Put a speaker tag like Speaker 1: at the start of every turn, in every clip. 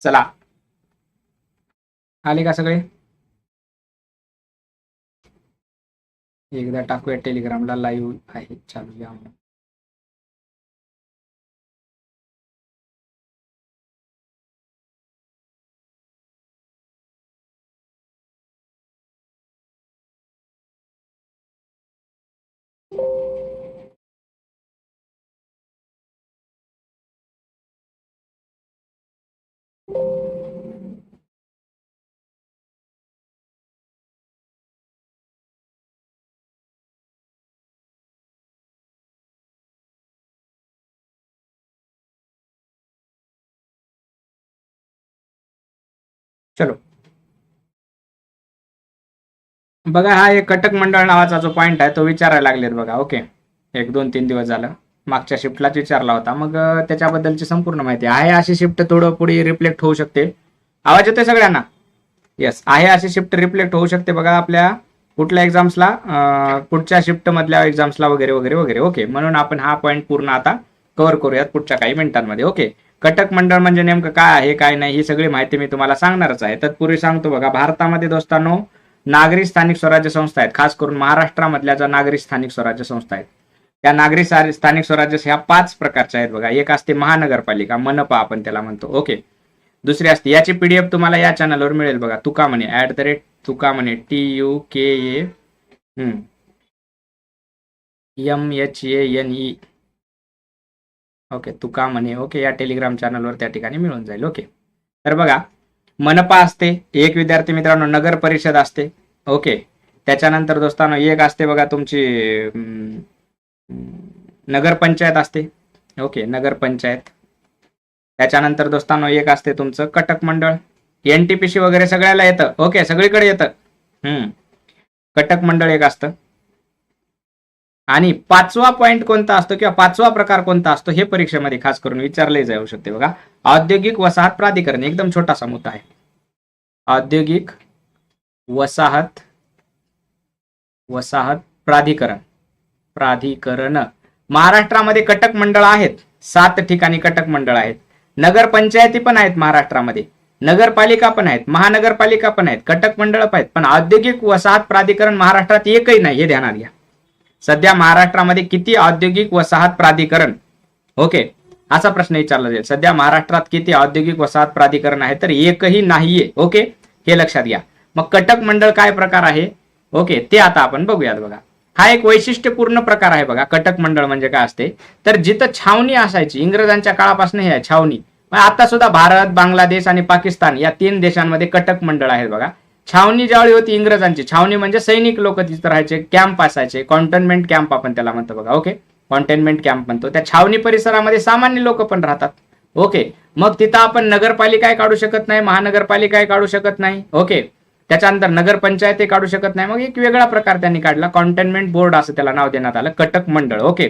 Speaker 1: चला. आले का सगळे? एकदा टाकूया टेलिग्रामला लाईव्ह आहे. चालू या चलो. बघा हा एक कटक मंडळ नावाचा जो पॉइंट आहे तो विचारायला लागलेत बघा. ओके. एक दोन तीन दिवस झालं. मागच्या शिफ्टलाच विचारला होता. मग त्याच्याबद्दलची संपूर्ण माहिती आहे अशी शिफ्ट थोडं पुढे रिफ्लेक्ट होऊ शकते. आवाज येतोय सगळ्यांना? येस आहे अशी शिफ्ट रिफ्लेक्ट होऊ शकते बघा आपल्या कुठल्या एक्झाम्सला पुढच्या शिफ्ट मधल्या एक्झाम्सला वगैरे वगैरे वगैरे. ओके. म्हणून आपण हा पॉईंट पूर्ण आता कव्हर करूयात पुढच्या काही मिनिटांमध्ये. ओके. कटक मंडळ म्हणजे नेमकं काय आहे काय नाही ही सगळी माहिती मी तुम्हाला सांगणारच आहे. तत्पूर्वी सांगतो बघा भारतामध्ये दोस्तांनो नागरी स्थानिक स्वराज्य संस्था आहेत. खास करून महाराष्ट्रामधल्या ज्या नागरी स्थानिक स्वराज्य संस्था आहेत त्या नागरी स्थानिक स्वराज्य ह्या पाच प्रकारच्या आहेत बघा. एक असते महानगरपालिका मनपा आपण त्याला म्हणतो. ओके. दुसरी असते याची पीडीएफ तुम्हाला या चॅनलवर मिळेल बघा. तुका म्हणे at the rate Tuka Mhane T U K A M H A N E. Okay Tuka Mhane? Okay या टेलिग्राम चॅनलवर त्या ठिकाणी मिळून जाईल. ओके तर बघा मनपा असते एक विद्यार्थी मित्रांनो नगर परिषद असते. ओके त्याच्यानंतर दोस्तांनो एक असते बघा तुमची नगरपंचायत नगर पंचायत असते. ओके नगर पंचायत. त्याच्यानंतर दोस्तांनो एक असते तुमचं कटक मंडळ. एनटीपीसी वगैरे सगळ्याला येतं. ओके सगळीकडे येतं. हम्म. कटक मंडळ एक असतं. आणि पाचवा पॉइंट कोणता असतो किंवा पाचवा प्रकार कोणता असतो हे परीक्षेमध्ये खास करून विचारले जाऊ शकते बघा. औद्योगिक वसाहत प्राधिकरण एकदम छोटासा मुद्दा आहे. औद्योगिक वसाहत वसाहत प्राधिकरण प्राधिकरण. महाराष्ट्रामध्ये कटक मंडळ आहेत. सात ठिकाणी कटक मंडळ आहेत. नगर पंचायती पण आहेत महाराष्ट्रामध्ये. नगरपालिका पण आहेत. महानगरपालिका पण आहेत. कटक मंडळ पण आहेत. पण औद्योगिक वसाहत प्राधिकरण महाराष्ट्रात एकही नाही हे ध्यानात घ्या. सध्या महाराष्ट्रामध्ये किती औद्योगिक वसाहत प्राधिकरण? ओके असा प्रश्न विचारला जाईल. सध्या महाराष्ट्रात किती औद्योगिक वसाहत प्राधिकरण आहे? तर एकही नाहीये. ओके हे लक्षात घ्या. मग कटक मंडळ काय प्रकार आहे? ओके ते आता आपण बघूयात बघा. हा एक वैशिष्ट्यपूर्ण प्रकार आहे बघा. कटक मंडळ म्हणजे काय असते? तर जिथं छावणी असायची इंग्रजांच्या काळापासून हे आहे छावणी. आता सुद्धा भारत बांगलादेश आणि पाकिस्तान या तीन देशांमध्ये कटक मंडळ आहेत बघा. छावणी ज्यावेळी होती इंग्रजांची छावणी म्हणजे सैनिक लोक तिथं राहायचे कॅम्प असायचे कॉन्टेनमेंट कॅम्प आपण त्याला म्हणतो बघा ओके कॉन्टेनमेंट कॅम्प म्हणतो. त्या छावणी परिसरामध्ये सामान्य लोक पण राहतात ओके मग तिथं आपण नगरपालिकाही काढू शकत नाही महानगरपालिकाही काढू शकत नाही ओके त्याच्यानंतर नगरपंचायतही काढू शकत नाही. मग एक वेगळा प्रकार त्यांनी काढला कॉन्टेनमेंट बोर्ड असं त्याला नाव देण्यात आलं कटक मंडळ ओके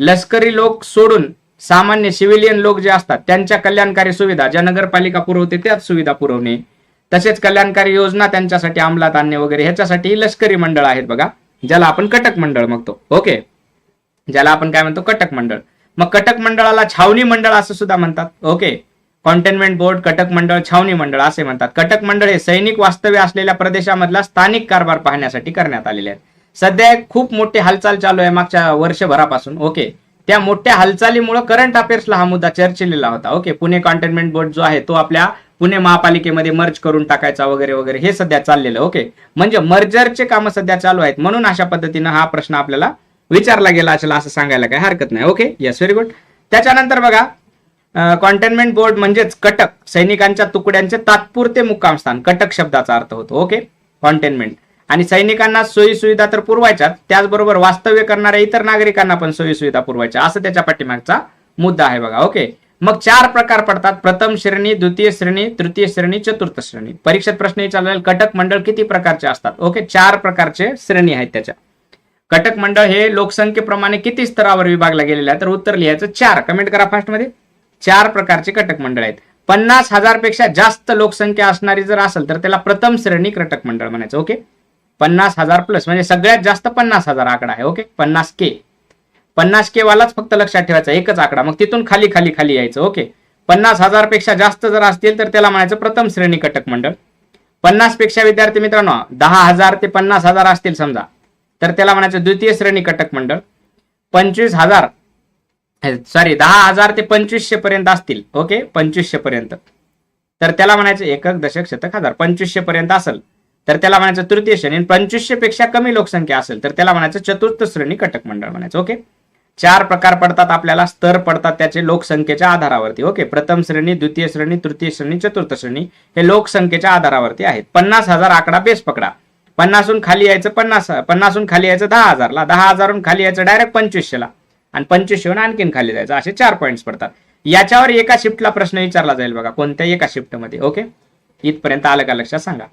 Speaker 1: लष्करी लोक सोडून सामान्य सिव्हिलियन लोक जे असतात त्यांच्या कल्याणकारी सुविधा ज्या नगरपालिका पुरवते त्याच सुविधा पुरवणे. तसेच कल्याणकारी योजना त्यांच्यासाठी अंमलात आणणे वगैरे ह्याच्यासाठी लष्करी मंडळ आहेत बघा ज्याला आपण कटक मंडळ म्हणतो. ओके? ज्याला आपण काय म्हणतो? कटक मंडळ. मग कटक मंडळाला छावणी मंडळ असं सुद्धा म्हणतात. ओके? कॉन्टेनमेंट बोर्ड कटक मंडळ छावणी मंडळ असे म्हणतात. कटक मंडळ हे सैनिक वास्तव्य असलेल्या प्रदेशामधला स्थानिक कारभार पाहण्यासाठी करण्यात आलेले आहेत. सध्या खूप मोठी हालचाल चालू आहे मागच्या वर्षभरापासून. ओके? त्या मोठ्या हालचालीमुळे करंट अफेअर्सला हा मुद्दा चर्चिलेला होता. ओके? पुणे कॉन्टेनमेंट बोर्ड जो आहे तो आपल्या पुणे महापालिकेमध्ये मर्ज करून टाकायचा वगैरे वगैरे हे सध्या चाललेलं ओके म्हणजे मर्जरचे कामं सध्या चालू आहेत. म्हणून अशा पद्धतीनं हा प्रश्न आपल्याला विचारला गेला असेल असं सांगायला काही हरकत नाही ओके येस व्हेरी गुड त्याच्यानंतर बघा कॉन्टेनमेंट बोर्ड म्हणजेच कटक सैनिकांच्या तुकड्यांचे तात्पुरते मुक्कामस्थान कटक शब्दाचा अर्थ होतो ओके कॉन्टेनमेंट आणि सैनिकांना सोयी सुविधा तर पुरवायच्या त्याचबरोबर वास्तव्य करणाऱ्या इतर नागरिकांना पण सोयी सुविधा पुरवायच्या असं त्याच्या पाठीमागचा मुद्दा आहे बघा ओके मग चार प्रकार पडतात. प्रथम श्रेणी द्वितीय श्रेणी तृतीय श्रेणी चतुर्थ श्रेणी. परीक्षेत प्रश्न विचारलेला कटक मंडळ किती प्रकारचे असतात? ओके चार प्रकारचे श्रेणी आहेत त्याच्या. कटक मंडळ हे लोकसंख्येप्रमाणे किती स्तरावर विभागला गेलेले आहे? तर उत्तर लिहायचं चार. कमेंट करा फास्टमध्ये चार प्रकारचे कटक मंडळ आहेत. पन्नास हजारपेक्षा जास्त लोकसंख्या असणारी जर असेल तर त्याला प्रथम श्रेणी कटक मंडळ म्हणायचं ओके? पन्नास हजार प्लस म्हणजे सगळ्यात जास्त पन्नास हजार आकडा आहे ओके? पन्नास के. पन्नास के वालाच फक्त लक्षात ठेवायचा एकच आकडा. मग तिथून खाली खाली खाली यायचं ओके. पन्नास हजारपेक्षा जास्त जर असतील तर त्याला म्हणायचं प्रथम श्रेणी कटक मंडळ. पन्नासपेक्षा विद्यार्थी मित्रांनो दहा हजार ते पन्नास हजार असतील समजा. तर त्याला म्हणायचं द्वितीय श्रेणी कटक मंडळ. पंचवीस हजार सॉरी दहा हजार ते पंचवीसशे पर्यंत असतील ओके पंचवीसशे पर्यंत. तर त्याला म्हणायचं एकक दशक शतक हजार पंचवीसशे पर्यंत असेल. तर त्याला म्हणायचं तृतीय श्रेणी पंचवीसशे पेक्षा कमी लोकसंख्या असेल तर त्याला म्हणायचं चतुर्थ श्रेणी कटक मंडळ म्हणायचं ओके. चार प्रकार पडतात आपल्याला स्तर पडतात त्याचे लोकसंख्येच्या आधारावरती. ओके प्रथम श्रेणी द्वितीय श्रेणी तृतीय श्रेणी चतुर्थ श्रेणी हे लोकसंख्येच्या आधारावरती आहेत. पन्नास हजार आकडा बेस पकडा. पन्नासहून खाली यायचं पन्नास पन्नासून खाली यायचं दहा हजारला. दहा हजारहून खाली यायचं डायरेक्ट पंचवीसशेला. आणि पंचवीसशेहून आणखीन खाली जायचं. असे चार पॉईंट्स पडतात. याच्यावर एका शिफ्टला प्रश्न विचारला जाईल बघा कोणत्या एका शिफ्टमध्ये ओके इथपर्यंत आलं का लक्षात सांगा.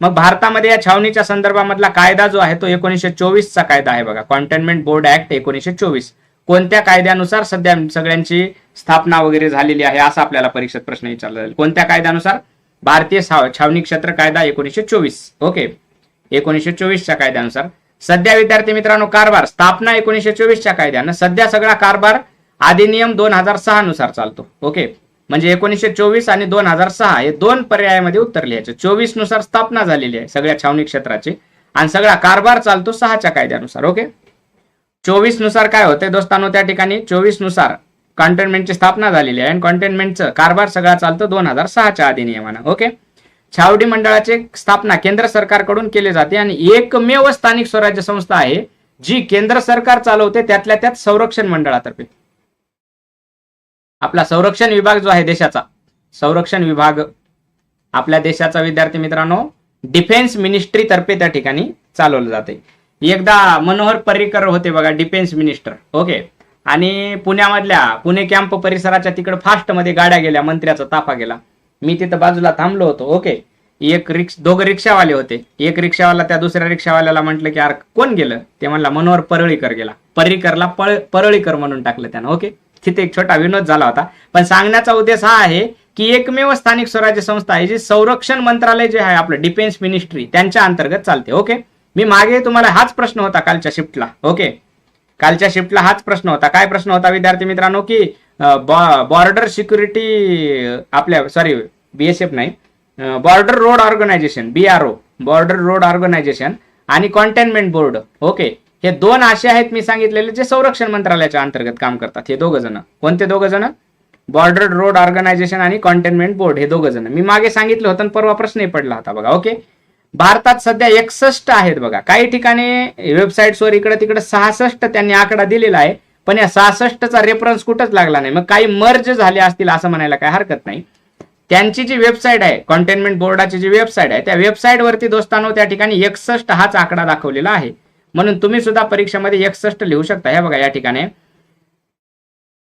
Speaker 1: मग भारतामध्ये या छावणीच्या संदर्भामधला कायदा जो आहे तो एकोणीसशे चोवीसचा कायदा आहे बघा. कॉन्टेनमेंट बोर्ड ऍक्ट एकोणीसशे चोवीस. कोणत्या कायद्यानुसार सध्या सगळ्यांची स्थापना वगैरे झालेली आहे असा आपल्याला परीक्षेत प्रश्न विचारला जाईल. कोणत्या कायद्यानुसार? भारतीय छावणी क्षेत्र कायदा एकोणीसशे चोवीस. ओके. एकोणीसशे चोवीसच्या कायद्यानुसार. सध्या विद्यार्थी मित्रांनो कारभार स्थापना एकोणीसशे चोवीसच्या कायद्यानं सध्या सगळा कारभार अधिनियम दोन हजार सहा नुसार चालतो. ओके. म्हणजे एकोणीसशे चोवीस आणि दोन हजार सहा हे दोन पर्यायामध्ये उत्तर लिहायचे. चोवीसनुसार स्थापना झालेली आहे सगळ्या छावणी क्षेत्राची. आणि सगळा कारभार चालतो सहाच्या कायद्यानुसार. ओके. चोवीसनुसार काय होते दोस्तांनो त्या ठिकाणी? चोवीसनुसार कॉन्टेनमेंटची स्थापना झालेली आहे आणि कॉन्टेनमेंटचं कारभार सगळा चालतो दोन हजार सहाच्या अधिनियमानं ओके? छावडी मंडळाची स्थापना केंद्र सरकारकडून केली जाते आणि एकमेव स्थानिक स्वराज्य संस्था आहे जी केंद्र सरकार चालवते त्यातल्या त्यात संरक्षण मंडळातर्फे. आपला संरक्षण विभाग जो आहे देशाचा संरक्षण विभाग आपल्या देशाचा विद्यार्थी मित्रांनो डिफेन्स मिनिस्ट्री तर्फे त्या ठिकाणी चालवलं जाते एकदा मनोहर पर्रिकर होते बघा डिफेन्स मिनिस्टर ओके आणि पुण्यामधल्या पुणे कॅम्प परिसराच्या तिकडे फास्टमध्ये गाड्या गेल्या मंत्र्याचा ताफा गेला. मी तिथं बाजूला थांबलो होतो ओके एक रिक्ष दोघं रिक्षावाले होते. एक रिक्षावाला त्या दुसऱ्या रिक्षावाल्याला म्हटलं की यार कोण गेलं? ते म्हणला मनोहर परळीकर गेला. पर्रिकरला पळ परळीकर म्हणून टाकलं त्यानं ओके तिथे एक छोटा विनोद झाला होता. पण सांगण्याचा उद्देश हा आहे की एकमेव स्थानिक स्वराज्य संस्था आहे जी संरक्षण मंत्रालय जे आहे आपलं डिफेन्स मिनिस्ट्री त्यांच्या अंतर्गत चालते ओके मी मागे तुम्हाला हाच प्रश्न होता कालच्या शिफ्टला ओके? कालच्या शिफ्टला हाच प्रश्न होता. काय प्रश्न होता विद्यार्थी मित्रांनो की बॉर्डर सिक्युरिटी आपल्या सॉरी बीएसएफ नाही border road organisation BRO border road organisation आणि कॉन्टेनमेंट बोर्ड ओके? हे दोन असे आहेत मी सांगितलेले जे संरक्षण मंत्रालयाच्या अंतर्गत काम करतात हे दोघ जण. कोणते दोघ जण? बॉर्डर रोड ऑर्गनायझेशन आणि कॉन्टेनमेंट बोर्ड हे दोघ जण. मी मागे सांगितलं होतं आणि परवा प्रश्नही पडला होता बघा ओके? भारतात सध्या एकसष्ट आहेत बघा. काही ठिकाणी वेबसाईट्सवर इकडे तिकडे सहासष्ट त्यांनी आकडा दिलेला आहे. पण या सहासष्टचा रेफरन्स कुठंच लागला नाही. मग काही मर्ज झाले असतील असं म्हणायला काय हरकत नाही. त्यांची जी वेबसाईट आहे कॉन्टेनमेंट बोर्डाची जी वेबसाईट आहे त्या वेबसाईटवरती दोस्तांनो त्या ठिकाणी एकसष्ट हाच आकडा दाखवलेला आहे. म्हणून तुम्ही सुद्धा परीक्षेमध्ये एकसष्ट लिहू शकता. हे बघा या ठिकाणी.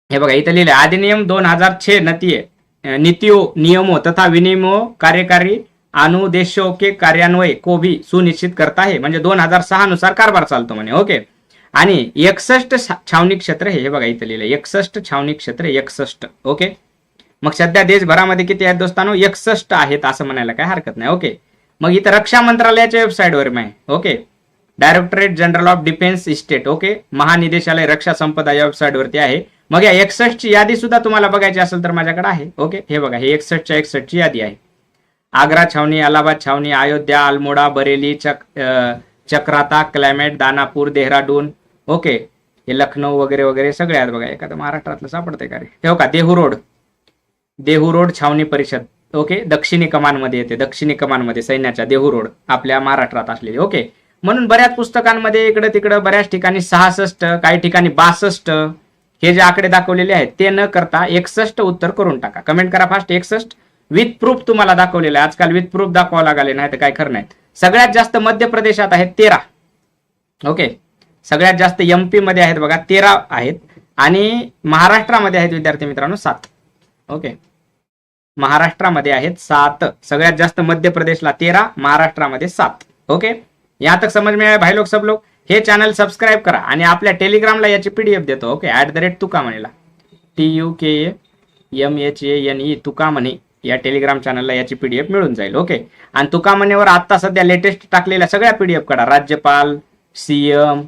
Speaker 1: हे बघा इथं लिहिलं अधिनियम दोन हजार छे नतीय. नीतियों नियमो तथा विनियमों कार्यकारी अनुदेशों के कार्यान्वय को भी सुनिश्चित करता है. म्हणजे दोन हजार सहा नुसार कारभार चालतो म्हणे. ओके. आणि एकसष्ट छावणी क्षेत्र हे बघा इथं लिहिलं एकसष्ट छावणी क्षेत्र एकसष्ट. ओके. मग सध्या देशभरामध्ये किती आहेत दोस्तानो? एकसष्ट आहेत असं म्हणायला काय हरकत नाही. ओके. मग इथं रक्षा मंत्रालयाच्या वेबसाईटवर मी okay. Directorate general of defence estate. Okay. महानिदेशालय रक्षा संपदा या वेबसाईटवरती आहे. मग या एकसष्टची यादी सुद्धा तुम्हाला बघायची असेल तर माझ्याकडे आहे. ओके. हे बघा हे एकसष्टच्या एकसष्टची यादी आहे. आग्रा छावणी अलाहाबाद छावणी अयोध्या अल्मोडा बरेली चक चक्राता क्लायमेट दानापूर देहराडून ओके. हे लखनौ वगैरे वगैरे सगळे आहेत बघा. एखादं महाराष्ट्रातलं सापडते का रे ठेव हो का? देहू रोड. देहू रोड छावणी परिषद. ओके? दक्षिणी कमानमध्ये येते. दक्षिणी कमानमध्ये सैन्याच्या देहू रोड आपल्या महाराष्ट्रात असलेली. ओके? म्हणून बऱ्याच पुस्तकांमध्ये इकडं तिकडं बऱ्याच ठिकाणी सहासष्ट काही ठिकाणी बासष्ट हे जे आकडे दाखवलेले आहेत ते न करता एकसष्ट उत्तर करून टाका. कमेंट करा फास्ट एकसष्ट विथ प्रूफ तुम्हाला दाखवलेलं आहे. आजकाल विथ प्रूफ दाखवावं लागले नाही तर काय खरं नाही सगळ्यात जास्त मध्य प्रदेशात आहेत तेरा. ओके? सगळ्यात जास्त एमपी मध्ये आहेत बघा तेरा आहेत. आणि महाराष्ट्रामध्ये आहेत विद्यार्थी मित्रांनो सात. ओके? महाराष्ट्रामध्ये आहेत सात. सगळ्यात जास्त मध्य प्रदेशला तेरा महाराष्ट्रामध्ये सात. ओके? या तक समज मिळाले भाई लोक सब लोक हे चॅनल सबस्क्राईब करा. आणि आपल्या टेलिग्रामला याची पीडीएफ देतो okay? At the rate Tuka म्हणेला T U K M H A N E Tuka Mhane. या टेलिग्राम चॅनलला याची पीडीएफ मिळून जाईल ओके आणि तुका म्हणेवर आता सध्या लेटेस्ट टाकलेल्या सगळ्या पीडीएफ काढा. राज्यपाल सीएम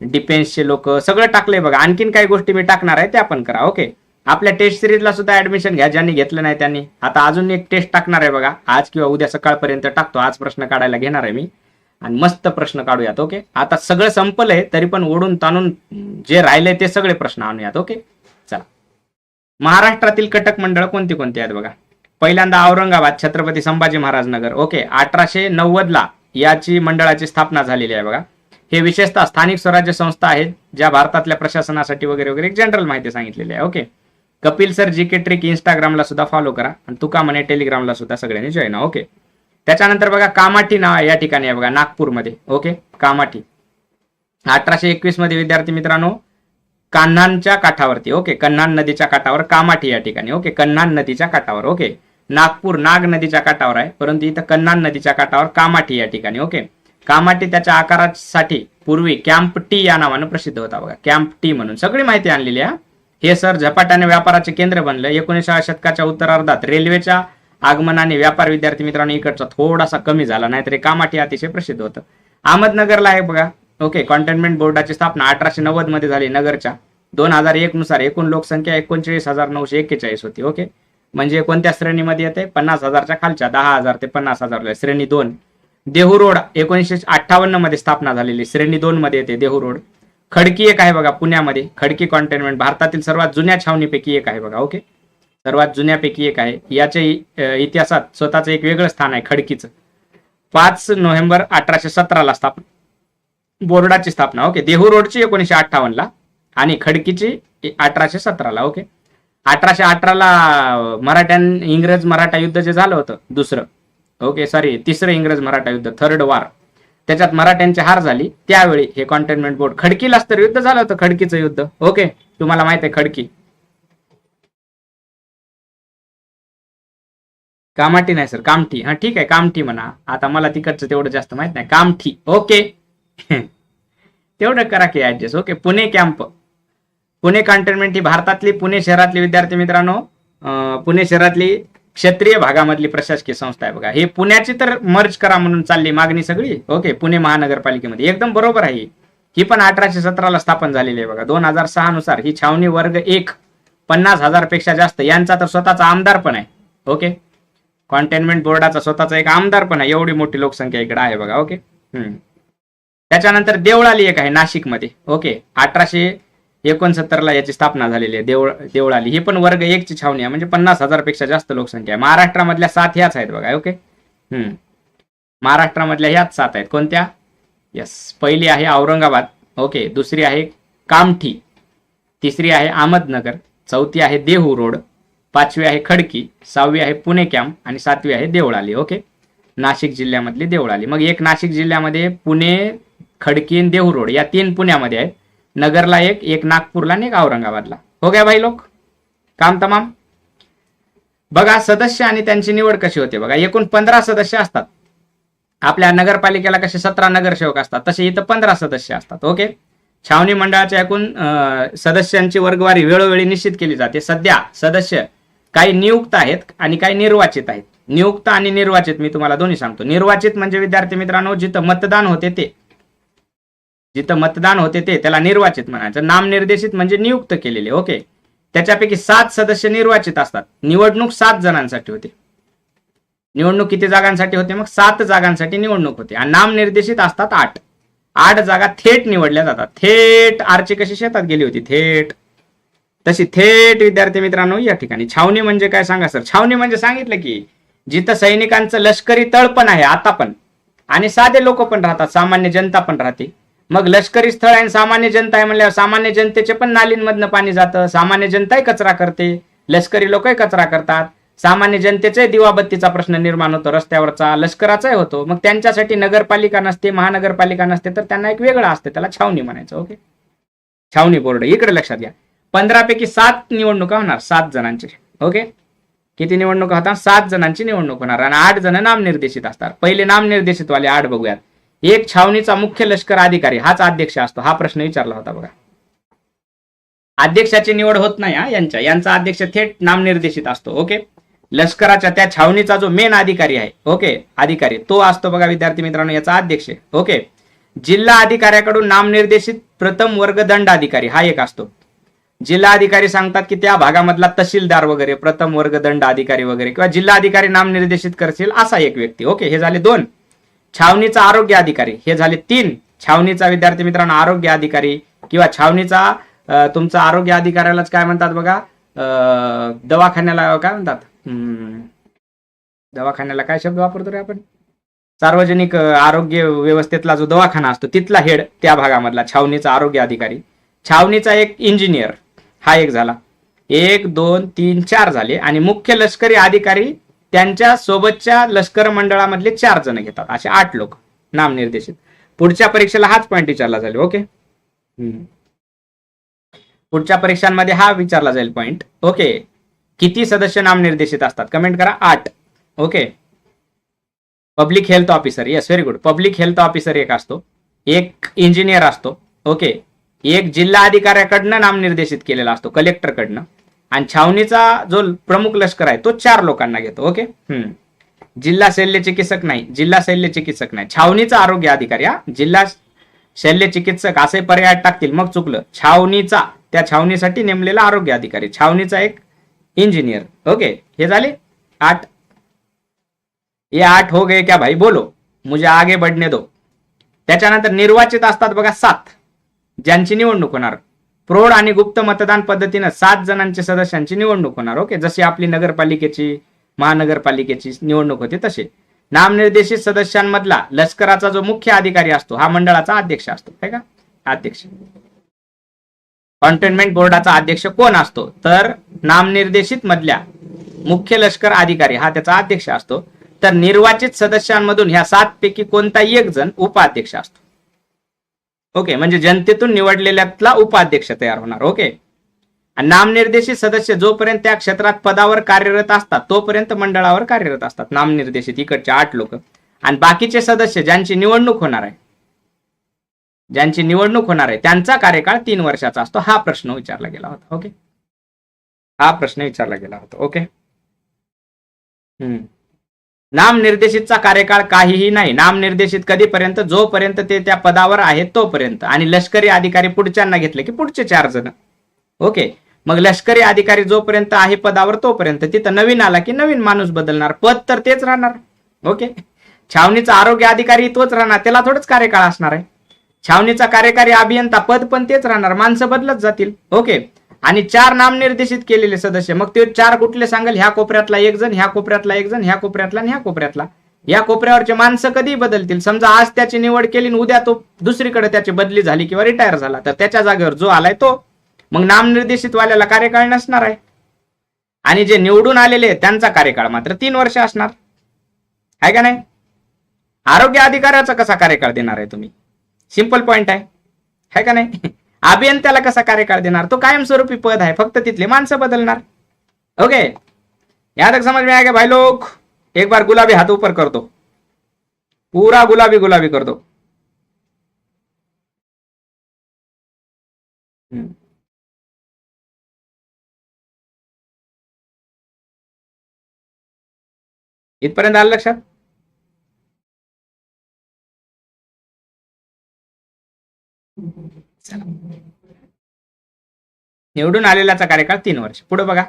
Speaker 1: डिफेन्सचे लोक सगळं टाकले बघा. आणखीन काही गोष्टी मी टाकणार आहे त्या पण करा ओके आपल्या टेस्ट सिरीजला सुद्धा ऍडमिशन घ्या ज्यांनी घेतलं नाही त्यांनी. आता अजून एक टेस्ट टाकणार आहे बघा. आज किंवा उद्या सकाळपर्यंत टाकतो. आज प्रश्न काढायला घेणार आहे मी. आणि मस्त प्रश्न काढूयात ओके आता सगळं संपलंय तरी पण ओढून ताणून जे राहिले ते सगळे प्रश्न आणूयात ओके चला. महाराष्ट्रातील कटक मंडळ कोणती कोणती आहेत बघा? पहिल्यांदा औरंगाबाद छत्रपती संभाजी महाराज नगर. ओके अठराशे नव्वद ला याची मंडळाची स्थापना झालेली आहे बघा. हे विशेषतः स्थानिक स्वराज्य संस्था आहेत ज्या भारतातल्या प्रशासनासाठी वगैरे वगैरे जनरल माहिती सांगितलेली आहे. Okay. Kapil sir G K trick इंस्टाग्रामला सुद्धा फॉलो करा आणि तुका म्हणे टेलिग्रामला सुद्धा सगळ्यांनी जॉईन ओके. त्याच्यानंतर बघा कामाठी नाव या ठिकाणी आहे बघा नागपूरमध्ये. ओके कामाठी. अठराशे एकवीसमध्ये विद्यार्थी मित्रांनो कान्हानच्या काठावरती. ओके कन्हान नदीच्या काठावर कामाठी या ठिकाणी. ओके कन्हान नदीच्या काठावर. ओके. नागपूर नाग नदीच्या काठावर आहे परंतु इथं कन्नान नदीच्या काठावर कामाठी या ठिकाणी ओके? कामाठी त्याच्या आकारासाठी पूर्वी कॅम्प टी या नावानं प्रसिद्ध होता बघा. कॅम्प टी म्हणून. सगळी माहिती आणलेली आहे हा. हे सर झपाट्याने व्यापाराचे केंद्र बनलं. एकोणीसाव्या शतकाच्या उत्तरार्धात रेल्वेच्या आगमनाने व्यापार विद्यार्थी मित्रांनो इकडचा थोडासा कमी झाला नाहीतर हे कामाठी अतिशय प्रसिद्ध होतं. अहमदनगरला आहे बघा. ओके कॉन्टेनमेंट बोर्डाची स्थापना अठराशे नव्वदमध्ये झाली नगरच्या. दोन हजार एक नुसार एकूण लोकसंख्या एकोणचाळीस हजार नऊशे एक्केचाळीस होती ओके? म्हणजे कोणत्या श्रेणीमध्ये येते? पन्नास हजारच्या खालच्या दहा हजार ते पन्नास हजार श्रेणी दोन. देहू रोड एकोणीसशे अठ्ठावन्नमध्ये स्थापना झालेली. श्रेणी दोन मध्ये येते देहू रोड. खडकी एक आहे बघा पुण्यामध्ये. खडकी कॉन्टेनमेंट भारतातील सर्वात जुन्या छावणीपैकी एक आहे बघा ओके? सर्वात जुन्यापैकी एक आहे. याच्या इतिहासात स्वतःचं एक वेगळं स्थान आहे खडकीचं. पाच नोव्हेंबर अठराशे सतराला स्थापना बोर्डाची स्थापना ओके? देहू रोडची एकोणीशे अठ्ठावन्न ला आणि खडकीची अठराशे सतराला ओके? अठराशे अठराला मराठ्यां इंग्रज मराठा युद्ध जे झालं होतं दुसरं. ओके सॉरी तिसरं इंग्रज मराठा युद्ध थर्ड वार त्याच्यात मराठ्यांची हार झाली. त्यावेळी हे कॉन्टेनमेंट बोर्ड खडकीलाच तर युद्ध झालं होतं खडकीचं युद्ध. ओके तुम्हाला माहीत आहे खडकी. कामाठी नाही सर कामठी. हा ठीक आहे कामठी म्हणा. आता मला तिकडचं तेवढं जास्त माहीत नाही. कामठी. ओके तेवढं करा की adjust okay Pune camp Pune cantonment ही भारतातली पुणे शहरातली विद्यार्थी मित्रांनो पुणे शहरातली क्षेत्रीय भागामधली प्रशासकीय संस्था आहे बघा. हे पुण्याची तर मर्ज करा म्हणून चालली मागणी सगळी. ओके पुणे महानगरपालिकेमध्ये. एकदम बरोबर आहे ही. पण अठराशे सतराला स्थापन झालेली आहे बघा. दोन हजार सहा नुसार ही छावणी वर्ग एक पन्नास हजारपेक्षा जास्त. यांचा तर स्वतःचा आमदार पण आहे. ओके कॉन्टेनमेंट बोर्डाचा स्वतःचा एक आमदार पण आहे. एवढी मोठी लोकसंख्या इकडे आहे बघा. ओके हम्म. त्याच्यानंतर देवळाली एक आहे नाशिकमध्ये. ओके अठराशे एकोणसत्तरला याची स्थापना झालेली आहे देवळ देवळाली ही पण वर्ग एकची छावणी आहे म्हणजे पन्नास हजारपेक्षा जास्त लोकसंख्या आहे. महाराष्ट्रामधल्या सात ह्याच आहेत बघा ओके? हम्म. महाराष्ट्रामधल्या ह्याच सात आहेत. कोणत्या? यस. पहिली आहे औरंगाबाद ओके. दुसरी आहे कामठी. तिसरी आहे अहमदनगर. चौथी आहे देहू रोड. पाचवी आहे खडकी. सहावी आहे पुणे कॅम्प आणि सातवी आहे देवळाली ओके? नाशिक जिल्ह्यामधली देवळाली. मग एक नाशिक जिल्ह्यामध्ये पुणे खडकी आणि देहू रोड या तीन पुण्यामध्ये आहेत. नगरला एक एक नागपूरला आणि एक औरंगाबादला. हो गया भाई लोक? काम तमाम? बघा सदस्य आणि त्यांची निवड कशी होते बघा. एकूण पंधरा सदस्य असतात. आपल्या नगरपालिकेला कसे सतरा नगरसेवक असतात तसे इथं पंधरा सदस्य असतात. ओके? छावणी मंडळाच्या एकूण सदस्यांची वर्गवारी वेळोवेळी निश्चित केली जाते. सध्या सदस्य काही नियुक्त आहेत आणि काही निर्वाचित आहेत. नियुक्त आणि निर्वाचित मी तुम्हाला दोन्ही सांगतो. निर्वाचित म्हणजे विद्यार्थी मित्रांनो जिथं मतदान होते ते. जिथं मतदान होते ते त्याला निर्वाचित म्हणायचं. नामनिर्देशित म्हणजे नियुक्त केलेले ओके. त्याच्यापैकी सात सदस्य निर्वाचित असतात. निवडणूक सात जणांसाठी होते. निवडणूक किती जागांसाठी होते? मग सात जागांसाठी निवडणूक होते. आणि नामनिर्देशित असतात आठ. आठ जागा थेट निवडल्या जातात. थेट आरची कशी शेतात गेली होती? थेट. तशी थेट विद्यार्थी मित्रांनो या ठिकाणी. छावणी म्हणजे काय सांगा सर? छावणी म्हणजे सांगितलं की जिथं सैनिकांचं लष्करी तळ पण आहे आता पण. आणि साधे लोक पण राहतात सामान्य जनता पण राहते. मग लष्करी स्थळ आहे आणि सामान्य जनता आहे म्हणल्यावर सामान्य जनतेचे पण नालींमधनं पाणी जातं. सामान्य जनताही कचरा करते. लष्करी लोकही कचरा करतात. सामान्य जनतेचाही दिवाबत्तीचा प्रश्न निर्माण होतो. रस्त्यावरचा लष्कराचाही होतो. मग त्यांच्यासाठी नगरपालिका नसते महानगरपालिका नसते तर त्यांना एक वेगळं असते. त्याला छावणी म्हणायचं ओके? छावणी बोर्ड. इकडे लक्षात घ्या. पंधरा पैकी सात निवडणुका होणार सात जणांची. ओके? किती निवडणुका होतात? सात जणांची निवडणूक होणार. आणि आठ जण नामनिर्देशित असतात. पहिले नामनिर्देशित वाले आठ बघूयात. एक छावणीचा मुख्य लष्कर अधिकारी हाच अध्यक्ष असतो. हा प्रश्न विचारला होता बघा. अध्यक्षाची निवड होत नाही हा यांच्या. यांचा अध्यक्ष थेट नामनिर्देशित असतो ओके? लष्कराच्या त्या छावणीचा जो मेन अधिकारी आहे ओके? अधिकारी. तो असतो बघा विद्यार्थी मित्रांनो याचा अध्यक्ष ओके? जिल्हा अधिकाऱ्याकडून नामनिर्देशित प्रथम वर्ग दंड अधिकारी हा एक असतो. जिल्हा अधिकारी सांगतात की त्या भागामधला तहसीलदार वगैरे प्रथम वर्ग दंड अधिकारी वगैरे किंवा जिल्हा अधिकारी नामनिर्देशित करतील असा एक व्यक्ती ओके? हे झाले दोन. छावणीचा आरोग्य अधिकारी. हे झाले तीन. छावणीचा विद्यार्थी मित्रांनो आरोग्य अधिकारी किंवा छावणीचा तुमचा आरोग्य अधिकाऱ्यालाच काय म्हणतात बघा? दवाखान्याला काय म्हणतात? हम्म, दवाखान्याला काय शब्द वापरतो रे आपण? सार्वजनिक आरोग्य व्यवस्थेतला जो दवाखाना असतो तिथला हेड त्या भागामधला छावणीचा आरोग्य अधिकारी. छावणीचा एक इंजिनियर. हा एक झाला. एक दोन तीन चार झाले. आणि मुख्य लष्करी अधिकारी त्यांच्या सोबतच्या लष्कर मंडळामधले चार जण घेतात. असे आठ लोक. नामनिर्देशित पुढच्या परीक्षेला हाच पॉईंट विचारला जाईल ओके पुढच्या परीक्षांमध्ये हा विचारला जाईल पॉईंट ओके किती सदस्य नामनिर्देशित असतात? कमेंट करा आठ. Okay public health officer yes very good public health officer एक असतो. एक इंजिनियर असतो. ओके एक जिल्हा अधिकाऱ्याकडनं नामनिर्देशित केलेला असतो. कलेक्टरकडनं आणि छावणीचा जो प्रमुख लष्कर आहे तो चार लोकांना घेतो ओके हम्म. जिल्हा शल्य चिकित्सक नाही जिल्हा शल्य चिकित्सक नाही. छावणीचा आरोग्य अधिकारी हा. जिल्हा शल्य चिकित्सक असे पर्याय टाकतील मग चुकलं. छावणीचा त्या छावणीसाठी नेमलेला आरोग्य अधिकारी. छावणीचा एक इंजिनियर ओके हे झाले? आठ. ये आठ हो गए क्या भाई? बोलो. मुझे आगे बढ़ने दो. त्याच्यानंतर निर्वाचित असतात बघा सात. ज्यांची निवडणूक होणार. प्रौढ आणि गुप्त मतदान पद्धतीनं सात जणांच्या सदस्यांची निवडणूक होणार ओके? जशी आपली नगरपालिकेची महानगरपालिकेची निवडणूक होते तसे नामनिर्देशित सदस्यांमधला लष्कराचा जो मुख्य अधिकारी असतो हा मंडळाचा अध्यक्ष असतो का अध्यक्ष. कॉन्टेनमेंट बोर्डाचा अध्यक्ष कोण असतो? तर नामनिर्देशित मधल्या मुख्य लष्कर अधिकारी हा त्याचा अध्यक्ष असतो. तर निर्वाचित सदस्यांमधून ह्या सात पैकी कोणताही एक जण उपाध्यक्ष असतो? ओके म्हणजे जनतेतून निवडलेल्यातला उपाध्यक्ष तयार होणार ओके? आणि नामनिर्देशित सदस्य जोपर्यंत त्या क्षेत्रात पदावर कार्यरत असतात तोपर्यंत मंडळावर कार्यरत असतात नामनिर्देशित इकडचे आठ लोक. आणि बाकीचे सदस्य ज्यांची निवडणूक होणार आहे ज्यांची निवडणूक होणार आहे त्यांचा कार्यकाळ तीन वर्षाचा असतो हा प्रश्न विचारला गेला होता ओके? हा प्रश्न विचारला गेला होता ओके? हम्म. नामनिर्देशितचा कार्यकाळ काहीही नाही. नामनिर्देशित कधीपर्यंत? जोपर्यंत ते त्या पदावर आहेत तोपर्यंत. आणि लष्करी अधिकारी पुढच्यांना घेतले की पुढचे चार जण. ओके. मग लष्करी अधिकारी जोपर्यंत आहे पदावर तोपर्यंत. तिथं नवीन आला की नवीन माणूस बदलणार. पद तर तेच राहणार. ओके. छावणीचा आरोग्य अधिकारी तोच राहणार. त्याला थोडंच कार्यकाळ असणार आहे. छावणीचा कार्यकारी अभियंता पद पण तेच राहणार. माणसं बदलत जातील. ओके. आणि चार नामनिर्देशित केलेले सदस्य. मग ते चार कुठले सांगेल? ह्या कोपऱ्यातला एक जण ह्या कोपऱ्यातला एक जण ह्या कोपऱ्यातला आणि ह्या कोपऱ्यातला. या कोपऱ्यावरचे माणसं कधी बदलतील? समजा आज त्याची निवड केली आणि उद्या तो दुसरीकडे त्याची बदली झाली किंवा रिटायर झाला तर त्याच्या जागेवर जो आलाय तो. मग नामनिर्देशित वाल्याला कार्यकाळ नसणार आहे. आणि जे निवडून आलेले त्यांचा कार्यकाळ मात्र तीन वर्ष असणार. आहे का नाही? आरोग्य अधिकाऱ्याचा कसा कार्यकाळ देणार आहे तुम्ही? सिंपल पॉइंट आहे. है का नाही? अभियंत्याला कसा कार्यकाळ देणार? तो कायमस्वरूपी पद आहे फक्त तिथले माणसं बदलणार. ओके यहाँ तक समझ में आएगा भाई लोग एक बार गुलाबी हाथ ऊपर कर दो पूरा गुलाबी गुलाबी कर दो हम्म. इथपर्यंत आलं लक्षात? चला. निवडून आलेल्याचा कार्यकाळ तीन वर्ष. पुढे बघा.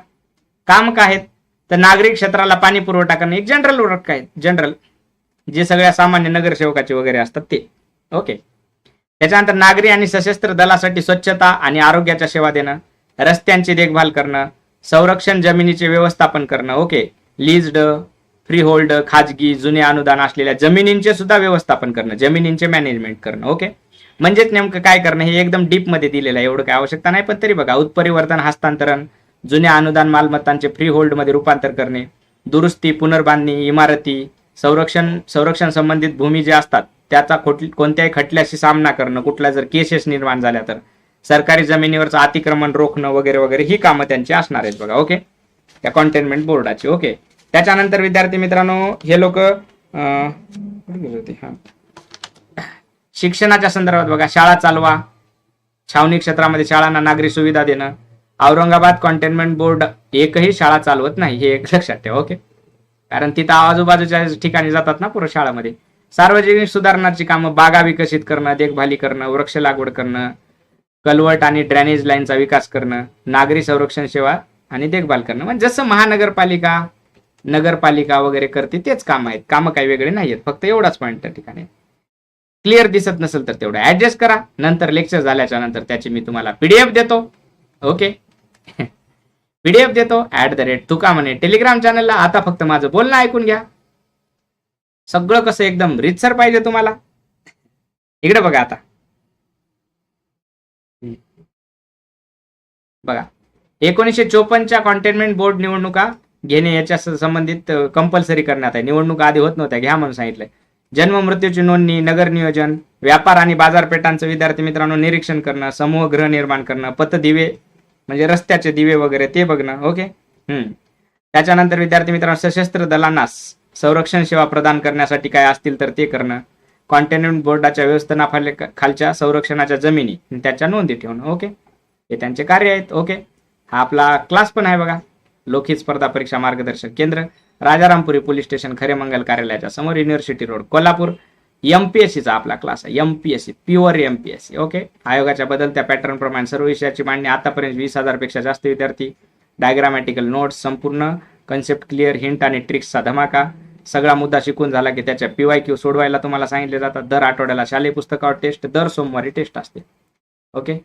Speaker 1: काम काय आहेत? तर नागरिक क्षेत्राला पाणी पुरवठा करणे एक जनरल वर्क आहे जनरल जे सगळ्या सामान्य नगरसेवकाचे वगैरे असतात ते. ओके त्याच्यानंतर नागरी आणि सशस्त्र दलासाठी स्वच्छता आणि आरोग्याच्या सेवा देणं रस्त्यांची देखभाल करणं संरक्षण जमिनीचे व्यवस्थापन करणं. ओके लीजड फ्री होल्ड खाजगी जुने अनुदान असलेल्या जमिनींचे सुद्धा व्यवस्थापन करणं जमिनींचे मॅनेजमेंट करणं. ओके म्हणजेच नेमकं काय करणं हे एकदम डीपमध्ये दिलेलं आहे. एवढं काय आवश्यकता नाही पण तरी बघा उत्परिवर्तन हस्तांतरण जुन्या अनुदान मालमत्तांचे फ्री होल्डमध्ये रूपांतर करणे दुरुस्ती पुनर्बांधणी इमारती संरक्षण संरक्षण संबंधित भूमी जे असतात त्याचा खोट कोणत्याही खटल्याशी सामना करणं कुठल्या जर केसेस निर्माण झाल्या तर. सरकारी जमिनीवरचं अतिक्रमण रोखणं वगैरे वगैरे ही कामं त्यांची असणार आहेत बघा ओके? त्या कॉन्टेनमेंट बोर्डाची ओके? त्याच्यानंतर विद्यार्थी मित्रांनो हे लोक शिक्षणाच्या संदर्भात बघा शाळा चालवा. छावणी क्षेत्रामध्ये शाळांना नागरी सुविधा देणं. औरंगाबाद कॉन्टेनमेंट बोर्ड एकही शाळा चालवत नाही हे एक लक्षात ठेवा ओके? कारण तिथं आजूबाजूच्या ठिकाणी जातात ना पुरं शाळामध्ये. सार्वजनिक सुधारणाची कामं बागा विकसित करणं देखभाली करणं वृक्ष लागवड करणं कलवट आणि ड्रेनेज लाईनचा विकास करणं नागरी संरक्षण सेवा आणि देखभाल करणं. म्हणजे जसं महानगरपालिका नगरपालिका वगैरे करते तेच काम आहेत. कामं काही वेगळे नाही आहेत फक्त एवढाच पॉईंट त्या ठिकाणी. क्लिअर दिसत नसेल तर तेवढं ऍडजस्ट करा. नंतर लेक्चर झाल्याच्यानंतर त्याची मी तुम्हाला पीडीएफ देतो. ओके? पीडीएफ देतो. ऍट द रेट तुका म्हणे टेलिग्राम चॅनलला आता फक्त माझं बोलणं ऐकून घ्या. सगळं कसं एकदम रितसर पाहिजे तुम्हाला. इकडे बघा आता. बघा. एकोणीसशे चोपन्नच्या कॉन्टेनमेंट बोर्ड निवडणुका घेणे याच्या संबंधित कंपल्सरी करण्यात आहे. निवडणुका आधी होत नव्हत्या. घ्या म्हणून सांगितलंय. जन्म मृत्यूची नोंदणी नगर नियोजन व्यापार आणि बाजारपेठांचं विद्यार्थी मित्रांनो निरीक्षण करणं समूह गृह निर्माण करणं पथदिवे म्हणजे रस्त्याचे दिवे वगैरे ते बघणं ओके? हम्म. त्याच्यानंतर विद्यार्थी मित्रांनो सशस्त्र दलांना संरक्षण सेवा प्रदान करण्यासाठी काय असतील तर ते करणं. कॉन्टेनमेंट बोर्डाच्या व्यवस्थापनाखाली खालच्या संरक्षणाच्या जमिनी त्याच्या नोंदी ठेवणं ओके? हे त्यांचे कार्य आहेत ओके? हा आपला क्लास पण आहे बघा. लोकहित स्पर्धा परीक्षा मार्गदर्शक केंद्र. राजारामपुरी पोलीस स्टेशन खरेमंगल कार्यालयाच्या समोर युनिव्हर्सिटी रोड कोल्हापूर. एमपीएससीचा आपला क्लास आहे. एमपीएससी प्युअर एमपीएससी ओके आयोगाच्या बदलत्या पॅटर्न प्रमाणे सर्व विषयाची मांडणी आतापर्यंत वीस हजारपेक्षा जास्त विद्यार्थी. डायग्रामॅटिकल नोट्स संपूर्ण. कन्सेप्ट क्लिअर हिंट आणि ट्रिक्सचा धमाका. सगळा मुद्दा शिकून झाला की त्याच्या पीवाय क्यू सोडवायला तुम्हाला सांगितले जातात. दर आठवड्याला शालेय पुस्तकावर टेस्ट दर सोमवारी टेस्ट असते. ओके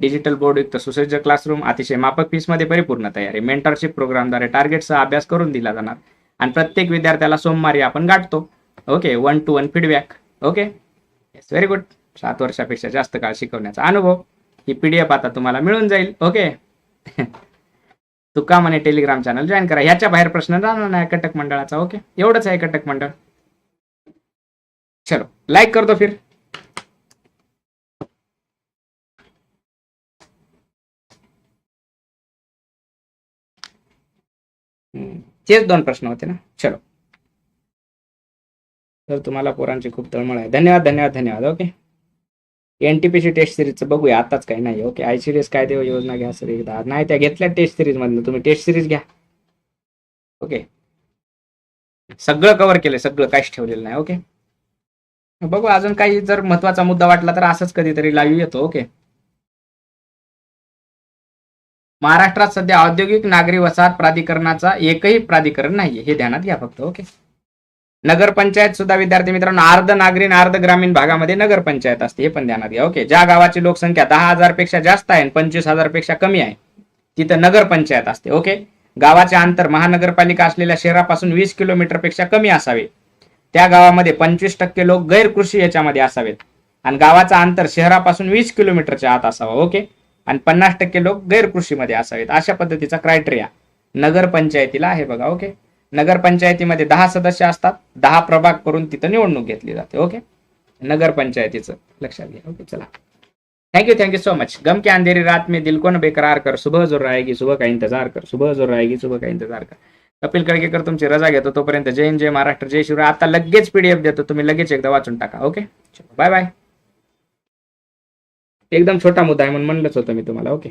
Speaker 1: डिजिटल बोर्ड युक्त सुसज्ज क्लासरूम अतिशय मापक फीसमध्ये परिपूर्ण तयारी. मेंटरशिप प्रोग्रामद्वारे टार्गेटचा अभ्यास करून दिला जाणार. आणि प्रत्येक विद्यार्थ्याला सोमवारी आपण गाठतो. Okay one two one feedback okay yes very good सात वर्षापेक्षा जास्त काळ शिकवण्याचा अनुभव. ही पीडीएफ आता तुम्हाला मिळून जाईल. ओके तुका म्हणे टेलिग्राम चॅनल जॉईन करा. ह्याच्या बाहेर प्रश्न राहणार नाही कटक मंडळाचा. ओके एवढंच आहे कटक मंडळ. चलो लाईक करतो फिर. तेच दोन प्रश्न होते ना. चलो. तर तुम्हाला पोरांची खूप तळमळ आहे. धन्यवाद धन्यवाद धन्यवाद. ओके. एनटीपीसी टेस्ट सिरीजचं बघूया. आताच काही नाही. ओके. आय सिरीज काय देऊ? योजना घ्या सर एकदा. नाही त्या घेतल्या टेस्ट सिरीज मधनं. तुम्ही टेस्ट सिरीज घ्या. ओके. सगळं कव्हर केलंय. सगळं काहीच ठेवलेलं नाही. ओके. बघू. अजून काही जर महत्त्वाचा मुद्दा वाटला तर असंच कधीतरी लाईव्ह येतो. ओके. महाराष्ट्रात सध्या औद्योगिक नागरी वसाहत प्राधिकरणाचा एकही प्राधिकरण नाहीये. हे ध्यानात घ्या फक्त ओके? नगरपंचायत सुद्धा विद्यार्थी मित्रांनो अर्ध नागरी अर्ध ग्रामीण भागामध्ये नगरपंचायत असते हे पण ध्यानात घ्या ओके? ज्या गावाची लोकसंख्या दहा हजारपेक्षा जास्त आहे पंचवीस हजारपेक्षा कमी आहे तिथं नगरपंचायत असते ओके? गावाचे अंतर महानगरपालिका असलेल्या शहरापासून वीस किलोमीटरपेक्षा कमी असावे. त्या गावामध्ये पंचवीस टक्के लोक गैरकृषी याच्यामध्ये असावेत. आणि गावाचा अंतर शहरापासून वीस किलोमीटरच्या आत असावा ओके? आणि पन्नास टक्के लोक गैरकृषीमध्ये असावेत. अशा पद्धतीचा क्रायटेरिया नगरपंचायतीला आहे बघा ओके नगरपंचायतीमध्ये दहा सदस्य असतात. दहा प्रभाग करून तिथं निवडणूक घेतली जाते ओके नगरपंचायतीचं लक्षात घ्या ओके चला. Thank you thank you so much गम अंधेरी रात में दिल को न बेकरार कर. सुबह जोर आएगी सुबह का इंतजार कर. सुबह जोर आएगी सुबह का इंतजार कर. कपिल कडकेकर तुमची रजा घेतो तोपर्यंत. जय हिंद जय महाराष्ट्र जय शिवराय. आता लगेच पीडीएफ देतो. तुम्ही लगेच एकदा वाचून टाका ओके बाय बाय एकदम छोटा मुद्दा आहे म्हणून म्हणलंच होतं मी तुम्हाला. ओके.